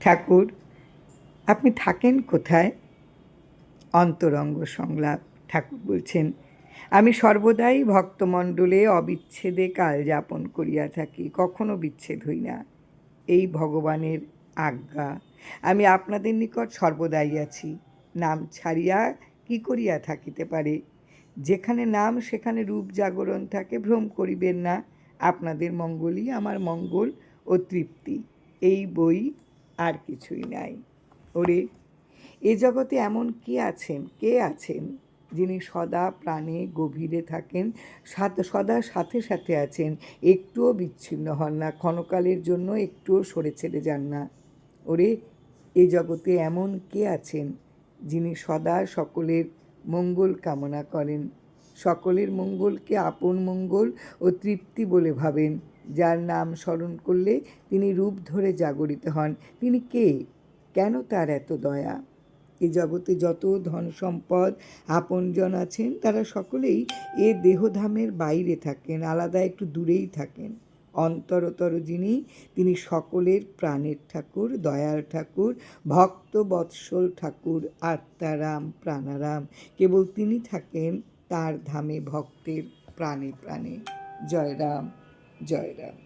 ঠাকুর, আপনি থাকেন কোথায়? অন্তরঙ্গ সংলাপ, ঠাকুর বলছেন, আমি সর্বদাই ভক্তমণ্ডলে অবিচ্ছেদে কাল যাপন করিয়া থাকি, কখনো বিচ্ছেদ হই না। এই ভগবানের আজ্ঞা, আমি আপনাদের নিকট সর্বদাই আছি। নাম ছাড়িয়া কি করিয়া থাকিতে পারে? যেখানে নাম, সেখানে রূপ জাগরণ থাকে, ভ্রম করিবেন না। আপনাদের মঙ্গলই আমার মঙ্গল ও তৃপ্তি। এই বই আর কিছুই নাই। ওরে, এ জগতে এমন কে আছেন কে আছেন যিনি সদা প্রাণে গভীরে থাকেন সদা সাথে সাথে আছেন? একটুও বিচ্ছিন্ন হন না, ক্ষণকালের জন্য একটুও সরে ছেড়ে যান না। ওরে, এ জগতে এমন কে আছেন যিনি সদা সকলের মঙ্গল কামনা করেন? সকলের মঙ্গলকে আপন মঙ্গল ও তৃপ্তি বলে ভাবেন। যার নাম স্মরণ করলে তিনি রূপ ধরে জাগরিত হন। তিনি কে? কেন তার এত দয়া? এ জগতে যত ধন সম্পদ আপনজন আছেন, তারা সকলেই এ দেহধামের বাইরে থাকেন, আলাদা একটু দূরেই থাকেন। অন্তরতর যিনি, তিনি সকলের প্রাণের ঠাকুর, দয়ার ঠাকুর ভক্ত বৎসল ঠাকুর, আত্মারাম, প্রাণারাম। কেবল তিনি থাকেন তার ধামে ভক্তের প্রাণে প্রাণে। জয় রাম জয় রাম।